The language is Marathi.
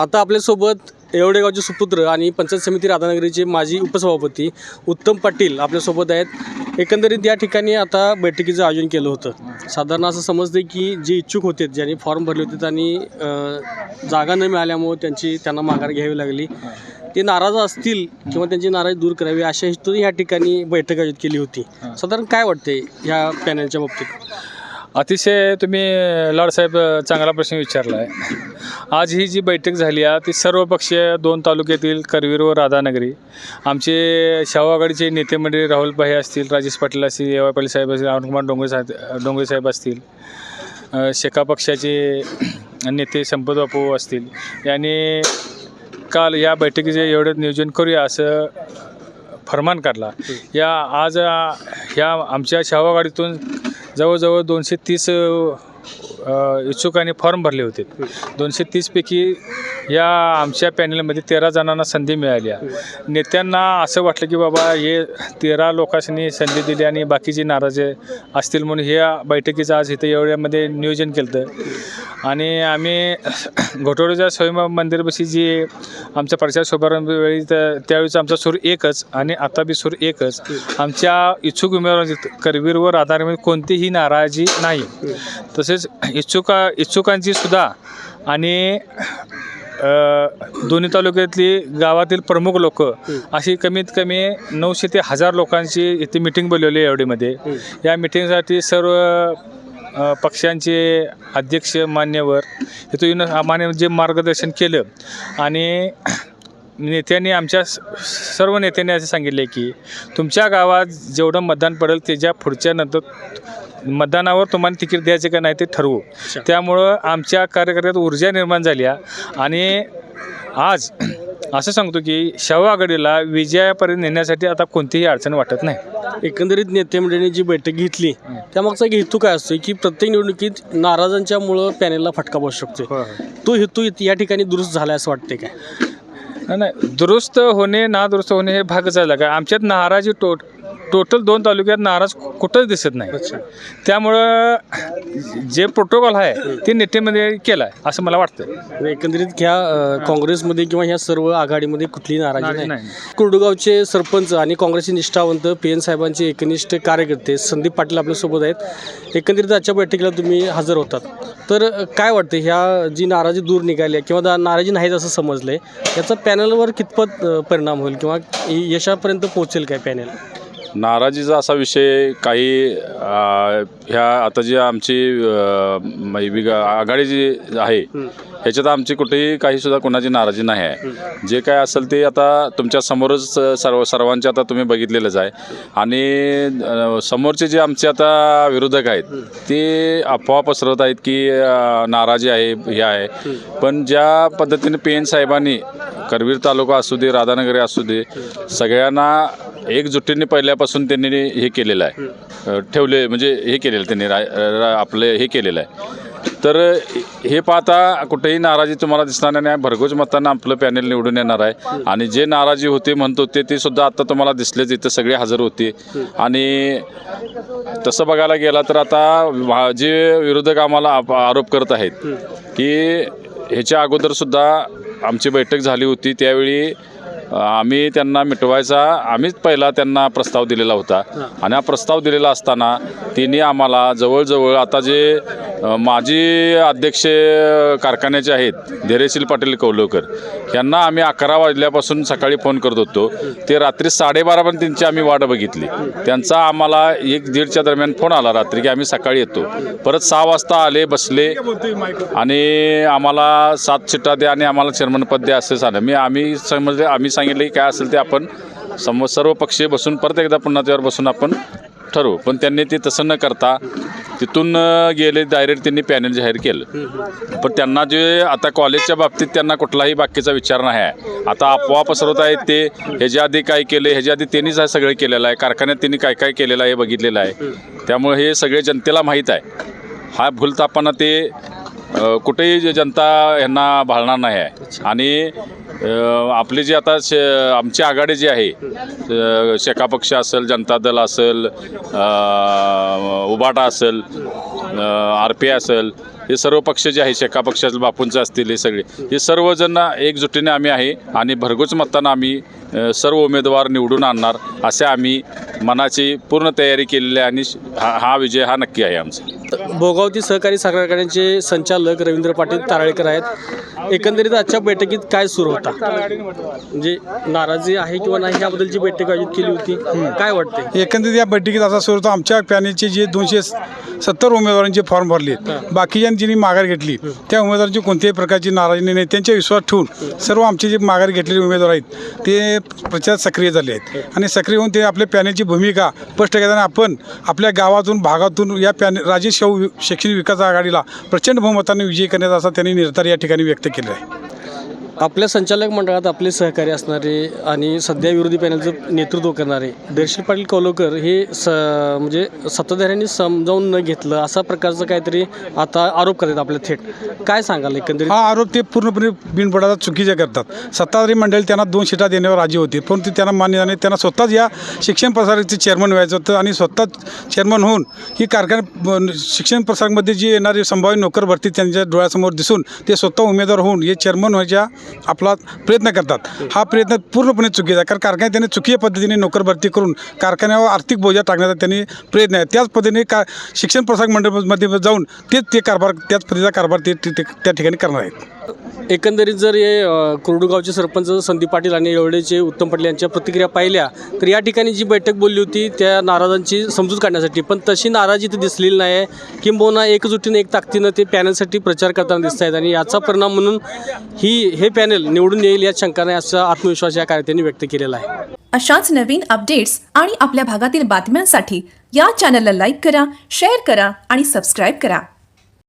आता आपल्यासोबत येवडेगावचे सुपुत्र आणि पंचायत समिती राधानगरीचे माजी उपसभापती उत्तम पाटील आपल्यासोबत आहेत. एकंदरीत या ठिकाणी आता बैठकीचं आयोजन केलं होतं. साधारण असं समजतं की जे इच्छुक होते ज्यांनी फॉर्म भरले होते आणि जागा न मिळाल्यामुळे त्यांची त्यांना माघार घ्यावी लागली. ते नाराज असतील किंवा त्यांची नाराजी दूर करावी अशा हेतून या ठिकाणी बैठक आयोजित केली होती. साधारण काय वाटते ह्या पॅनलच्या बाबतीत? अतिशय तुम्ही लाडसाहेब चांगला प्रश्न विचारला आहे आज ही जी बैठक झाली आहे ती सर्वपक्षीय दोन तालुक्यातील करवीर व राधानगरी. आमचे शाहू आघाडीचे नेते मंडळी राहुलभाई असतील राजेश पाटील असतील पाटील साहेब असतील अरुणकुमार डोंगरे साहेब डोंगरे साहेब असतील शेका पक्षाचे नेते संपत बापू असतील. यांनी काल या बैठकीचे एवढं नियोजन करूया असं फरमान काढला. या आज ह्या आमच्या शाहू गाडीतून जवळजवळ दोनशे तीस इच्छुकांनी फॉर्म भरले होते. दोनशे तीसपैकी या आमच्या पॅनलमध्ये तेरा जणांना संधी मिळाली आहे. नेत्यांना असं वाटलं की बाबा हे तेरा लोकांनी संधी दिली आणि बाकीचे नाराजे असतील म्हणून ह्या बैठकीचं आज इथं एवढ्यामध्ये नियोजन केलं होतं आणि आम्ही घोटवडीच्या स्वयंभू मंदिरपाशी जी आमच्या प्रचार शुभारंभवेळी तर त्यावेळीचा आमचा सूर एकच आणि आता बी सूर एकच. आमच्या इच्छुक उमेदवारांची करवीरवर आधारित कोणतीही नाराजी नाही. तसेच इच्छुका इच्छुकांची सुद्धा आणि अ, दोन्ही तालुक्यातली गावातील प्रमुख लोक अशी कमीत कमी नऊशे ते हजार लोकांची इथे मिटिंग बोलवली आहे एवढीमध्ये. या मिटिंगसाठी सर्व अ, पक्षांचे अध्यक्ष मान्यवर इथं येऊन आम्हाला जे मार्गदर्शन केलं आणि नेत्यांनी आमच्या स- सर्व नेत्यांनी असे सांगितले की तुमच्या गावात जेवढं मतदान पडेल त्याच्या पुढच्या नंतर मतदानावर तुम्हाला तिकीट द्यायचे का नाही ते ठरवू. त्यामुळं आमच्या कार्यकर्त्यात ऊर्जा निर्माण झाली आहे. आणि आज असं सांगतो की शाहू आघाडीला विजयापर्यंत नेण्यासाठी आता कोणतीही अडचण वाटत नाही. एकंदरीत नेते मंडळींनी जी बैठक घेतली त्यामागचा एक हेतू काय असतो की प्रत्येक निवडणुकीत नाराजांच्यामुळं पॅनेलला फटका बसू शकतो तो हेतू या ठिकाणी दुरुस्त झाला असं वाटते काय? नाही, नाही. दुरुस्त होणे ना दुरुस्त होणे हे भागच झाला का? आमच्यात नाराजी टोट टोटल दोन तालुक्यात नाराज कुठंच दिसत नाही. त्यामुळं जे प्रोटोकॉल आहे ते नेतेमध्ये केलं आहे असं मला वाटतं. म्हणजे एकंदरीत ह्या काँग्रेसमध्ये किंवा ह्या सर्व आघाडीमध्ये कुठलीही नाराजी नाराजी नाही. कुर्डुगावचे सरपंच आणि काँग्रेसचे निष्ठावंत पी एन साहेबांचे एकनिष्ठ कार्यकर्ते संदीप पाटील आपल्यासोबत आहेत. एकंदरीत आजच्या बैठकीला तुम्ही हजर होतात. तर काय वाटतं ह्या जी नाराजी दूर निघाली आहे किंवा नाराजी नाहीच असं समजलं आहे याचा पॅनलवर कितपत परिणाम होईल किंवा यशापर्यंत पोहोचेल काय पॅनल नाराजीचा असा विषय काही ह्या आता जी आमची विग- आघाडी जी आहे ह्याच्यात आमची कुठेही काही सुद्धा कोणाची नाराजी नाही आहे. जे काय असेल ते आता तुमच्या समोरच सर्व सर्वांचे आता तुम्ही बघितलेलंच आहे. आणि समोरचे जे आमचे आता विरोधक आहेत ते अफवा पसरवत आहेत की नाराजी आहे हे आहे. पण ज्या पद्धतीने पी एन साहेबांनी करवीर तालुका असू दे राधानगरी असू दे सगळ्यांना एकजुटीने पहिल्यापासून त्यांनी हे केलेलं आहे. ठेवले म्हणजे हे केलेलं त्यांनी रा, रा आपले हे केलेलं आहे. तर हे पाहता कुठेही नाराजी तुम्हाला दिसणार नाही भरघोस मतांना आपलं पॅनेल निवडून येणार आहे. आणि जे नाराजी होते म्हणत होते ते सुद्धा आता तुम्हाला दिसलेच इथं सगळे हजर होते. आणि तसं बघायला गेला तर आता वा- जे विरोधक आम्हाला आप- आरोप करत आहेत की ह्याच्या अगोदरसुद्धा आमची बैठक झाली होती त्यावेळी आम्ही त्यांना मिटवायचा आम्हीच पहिला त्यांना प्रस्ताव दिलेला होता. आणि हा प्रस्ताव दिलेला असताना त्यांनी आम्हाला जवळजवळ आता जे माजी अध्यक्ष कारखान्याचे आहेत धैर्यशील पाटील कौलवकर यांना आम्ही अकरा वाजल्यापासून सकाळी फोन करत होतो. ते रात्री साडेबारापर्यंत त्यांची आम्ही वाट बघितली. त्यांचा आम्हाला एक दीडच्या दरम्यान फोन आला रात्री की आम्ही सकाळी येतो. परत सहा वाजता आले बसले आणि आम्हाला सात सीटा द्या आणि आम्हाला चेअरमनपद द्या असं झालं. मी आम्ही समजले आम्ही सांगितले की काय असेल ते आपण सम सर्व पक्षी बसून परत एकदा पुन्हा त्यावर बसून आपण ठरवू. पण त्यांनी ते तसं न करता तिथून गेले डायरेक्ट त्यांनी पॅनल जाहीर केलं. पण त्यांना जे आता कॉलेजच्या बाबतीत त्यांना कुठलाही बाकीचा विचार नाही आहे. आता अफवा पसरवत आहेत ते ह्याच्या आधी काय केले ह्याच्या आधी त्यांनीच हे सगळं केलेलं आहे. कारखान्यात त्यांनी काय काय केलेलं आहे हे बघितलेलं आहे. त्यामुळे हे सगळे जनतेला माहीत आहे. हा भूलतापांना ते कुठेही जे जनता यांना भाळणार नाही आहे. आणि आपली जी आता शे आमची आघाडी जी आहे शेका पक्ष असेल जनता दल असेल उबाटा असेल आर पी असेल हे सर्व पक्ष जे आहे शेका पक्ष असेल बापूंचे असतील हे सगळे हे सर्वजण एकजुटीने आम्ही आहे आणि भरघोस मतानं आम्ही सर्व उमेदवार निवडून आणणार असे आम्ही मनाची पूर्ण तयारी केलेली आहे आणि हा हा विजय हा नक्की आहे आमचा. भोगावती सहकारी साखर कारखान्याचे संचालक रवींद्र पाटील ताराळेकर आहेत. एकंदरीत आजच्या बैठकीत काय सुरू होता? म्हणजे नाराजी आहे किंवा नाही याबद्दलची बैठक आयोजित केली होती काय वाटते एकंदरीत या बैठकीत असा सुरू होता. आमच्या पॅनेलचे जे दोनशे सत्तर उमेदवारांचे फॉर्म भरले. बाकीच्यांनी ज्यांनी माघार घेतली. त्या उमेदवारांची कोणत्याही प्रकारची नाराजी नाही. त्यांच्या विश्वास ठेवून सर्व आमचे जे माघार घेतलेले उमेदवार आहेत ते प्रचारात सक्रिय झाले आहेत. आणि सक्रिय होऊन ते आपल्या पॅनेलची भूमिका स्पष्ट करताना आपण आपल्या गावातून भागातून या पॅने राजेश शाहू शैक्षणिक विकास आघाडीला प्रचंड बहुमताने विजयी करण्याचा असा त्यांनी निर्धार या ठिकाणी व्यक्त केला आहे. आपल्या संचालक मंडळात आपले सहकारी असणारे आणि सध्या विरोधी पॅनलचं नेतृत्व करणारे दर्शी पाटील कोलोकर हे स म्हणजे सत्ताधाऱ्यांनी समजावून न घेतलं असा प्रकारचं काहीतरी आता आरोप करतात आपल्या थेट. काय सांगाल एकंदरीत? हा आरोप ते पूर्णपणे बिनबडाचा चुकीचे करतात. सत्ताधारी मंडळी त्यांना दोन शिटा देण्यावर राजी होती परंतु त्यांना मान्य झाले. त्यांना स्वतःच या शिक्षण प्रसाराचे चेअरमन व्हायचं होतं आणि स्वतः चेअरमन होऊन ही कारखाना शिक्षण प्रसारमध्ये जी येणारी संभाव्य नोकर भरती त्यांच्या डोळ्यासमोर दिसून ते स्वतः उमेदवार होऊन हे चेअरमन व्हायच्या आपला प्रयत्न करतात. हा प्रयत्न पूर्णपणे चुकीचा आहे. कारण कारखान्यात त्यांनी चुकीच्या पद्धतीने नोकर भरती करून कारखान्यावर आर्थिक बोजा टाकण्याचा त्यांनी प्रयत्न आहे. त्याच पद्धतीने का शिक्षण प्रसारक मंडळमध्ये जाऊन तेच ते कारभार त्याच पद्धतीचा कारभार ते त्या ठिकाणी करणार आहेत. एकंदरीत जर हे अ, कुर्डुगावचे सरपंच संदीप पाटील आणि येवडेचे उत्तम पाटील यांच्या प्रतिक्रिया पाहिल्या तर या ठिकाणी जी बैठक बोलली होती त्या नाराजांची समजूत काढण्यासाठी. पण तशी नाराजी इथे दिसलेली नाही. आहे किंबहुना एकजुटीने एक ताकदीनं ते पॅनलसाठी प्रचार करताना दिसत आहेत आणि याचा परिणाम म्हणून ही हे पॅनल निवडून येईल यात शंका नाही असा आत्मविश्वास या कार्यकर्त्यांनी व्यक्त केलेला आहे. अशाच नवीन अपडेट्स आणि आपल्या भागातील बातम्यांसाठी या चॅनलला लाईक करा शेअर करा आणि सबस्क्राईब करा.